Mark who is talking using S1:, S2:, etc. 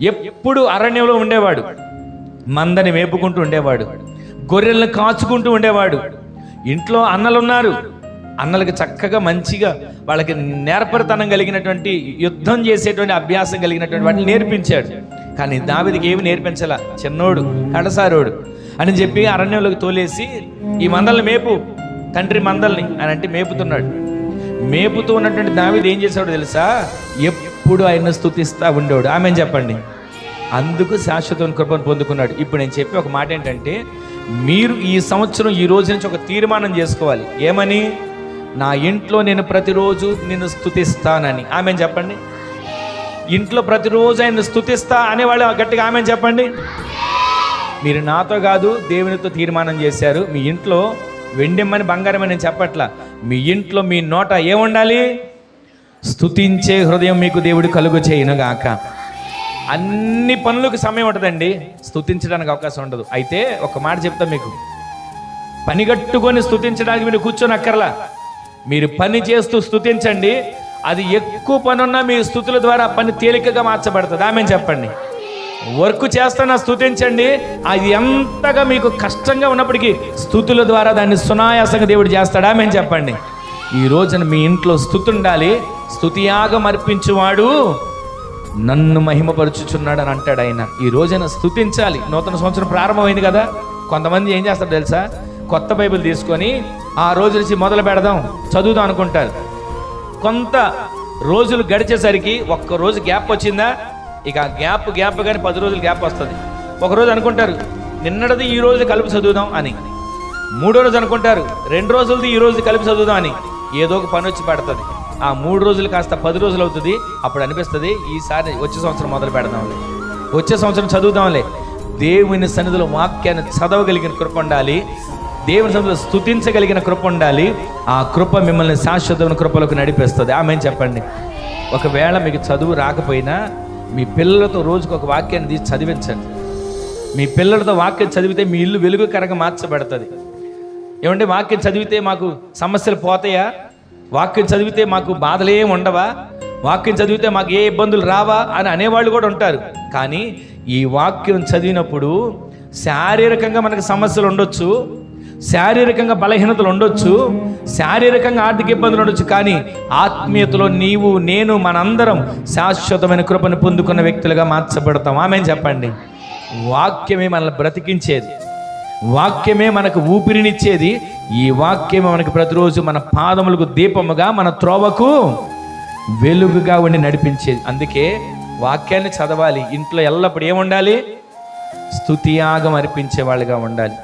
S1: ఎప్పుడు అరణ్యంలో ఉండేవాడు. మందని మేపుకుంటూ ఉండేవాడు. గొర్రెలను కాచుకుంటూ ఉండేవాడు. ఇంట్లో అన్నలు ఉన్నారు అన్నలకు చక్కగా మంచిగా వాళ్ళకి నేర్పరితనం కలిగినటువంటి యుద్ధం చేసేటువంటి అభ్యాసం కలిగినటువంటి వాటిని నేర్పించాడు. కానీ దావిదికి ఏమి నేర్పించాల. చిన్నోడు కడసారోడు అని చెప్పి అరణ్యంలోకి తోలేసి ఈ మందల్ని మేపు. తండ్రి మందల్ని అని అంటే మేపుతున్నాడు. మేపుతూ ఉన్నటువంటి దావిది ఏం చేశాడు తెలుసా? ఎప్పుడు ఆయన స్థుతిస్తూ ఉండేవాడు. ఆమె చెప్పండి? అందుకు శాశ్వత కృపను పొందుకున్నాడు. ఇప్పుడు నేను చెప్పే ఒక మాట ఏంటంటే మీరు ఈ సంవత్సరం ఈ రోజు నుంచి ఒక తీర్మానం చేసుకోవాలి. ఏమని? నా ఇంట్లో నేను ప్రతిరోజు నిన్ను స్థుతిస్తానని ఆమె చెప్పండి? ఇంట్లో ప్రతిరోజు ఆయన స్థుతిస్తా అనేవాళ్ళు గట్టిగా ఆమె చెప్పండి? మీరు నాతో కాదు దేవునితో తీర్మానం చేశారు. మీ ఇంట్లో వెండిమ్మని బంగారమని చెప్పట్లా. మీ ఇంట్లో మీ నోట ఏముండాలి? స్థుతించే హృదయం మీకు దేవుడు కలుగు చేయనుగాక అన్ని పనులకు సమయం ఉంటుందండి. స్థుతించడానికి అవకాశం ఉండదు. అయితే ఒక మాట చెప్తా మీకు. పనిగట్టుకొని స్తుతించడానికి మీరు కూర్చొని అక్కర్లా మీరు పని చేస్తూ స్థుతించండి అది ఎక్కువ పని ఉన్నా మీ స్థుతుల ద్వారా పని తేలికగా మార్చబడుతుంది. ఆమె చెప్పండి. వర్క్ చేస్తున్నా స్థుతించండి అది ఎంతగా మీకు కష్టంగా ఉన్నప్పటికీ స్థుతుల ద్వారా దాన్ని సునాయాసంగా దేవుడు చేస్తాడా. మేము చెప్పండి. ఈ రోజున మీ ఇంట్లో స్థుతి ఉండాలి. స్థుతియాగం అర్పించువాడు నన్ను మహిమపరుచుచున్నాడు అని అంటాడు ఆయన. ఈ రోజున స్థుతించాలి నూతన సంవత్సరం ప్రారంభమైంది కదా. కొంతమంది ఏం చేస్తారు తెలుసా? కొత్త బైబిల్ తీసుకొని ఆ రోజు నుంచి మొదలు పెడదాం. చదువుదాం అనుకుంటారు. కొంత రోజులు గడిచేసరికి ఒక్క రోజు గ్యాప్ వచ్చిందా? ఇక ఆ గ్యాప్ గ్యాప్ కానీ పది రోజులు గ్యాప్ వస్తుంది. ఒక రోజు అనుకుంటారు నిన్నటిది ఈ రోజు కలిపి చదువుదాం అని. మూడో రోజు అనుకుంటారు రెండు రోజులది ఈ రోజు కలిపి చదువుదాం అని. ఏదో ఒక పని వచ్చి పడుతుంది. ఆ మూడు రోజులు కాస్త పది రోజులు అవుతుంది. అప్పుడు అనిపిస్తుంది ఈసారి వచ్చే సంవత్సరం మొదలు పెడదాంలే. వచ్చే సంవత్సరం చదువుదాంలే. దేవుని సన్నిధిలో వాక్యాన్ని చదవగలిగిన కృప ఉండాలి. దేవుని సన్నిధిలో స్తుతించగలిగిన కృప ఉండాలి. ఆ కృప మిమ్మల్ని శాశ్వతమైన కృపలకు నడిపిస్తుంది. ఆమె చెప్పండి. ఒకవేళ మీకు చదువు రాకపోయినా మీ పిల్లలతో రోజుకు ఒక వాక్యాన్ని తీసి చదివించండి. మీ పిల్లలతో వాక్యం చదివితే మీ ఇల్లు వెలుగు కరగ మార్చబడుతుంది. ఏమంటే వాక్యం చదివితే మాకు సమస్యలు పోతాయా? వాక్యం చదివితే మాకు బాధలేం ఉండవా? వాక్యం చదివితే మాకు ఏ ఇబ్బందులు రావా? అని అనేవాళ్ళు కూడా ఉంటారు. కానీ ఈ వాక్యం చదివినప్పుడు శారీరకంగా మనకు సమస్యలు ఉండొచ్చు శారీరకంగా బలహీనతలు ఉండొచ్చు శారీరకంగా ఆర్థిక ఇబ్బందులు ఉండొచ్చు కానీ ఆత్మీయతలో నీవు నేను మనందరం శాశ్వతమైన కృపను పొందుకున్న వ్యక్తులుగా మార్చబడతాం. ఆమె చెప్పండి. వాక్యమే మనల్ని బ్రతికించేది. వాక్యమే మనకు ఊపిరినిచ్చేది. ఈ వాక్యం మనకి ప్రతిరోజు మన పాదములకు దీపముగా మన త్రోవకు వెలుగుగా ఉండి నడిపించేది. అందుకే వాక్యాన్ని చదవాలి. ఇంట్లో ఎల్లప్పుడు ఏముండాలి? స్తుతియాగం అర్పించే వాళ్ళుగా ఉండాలి.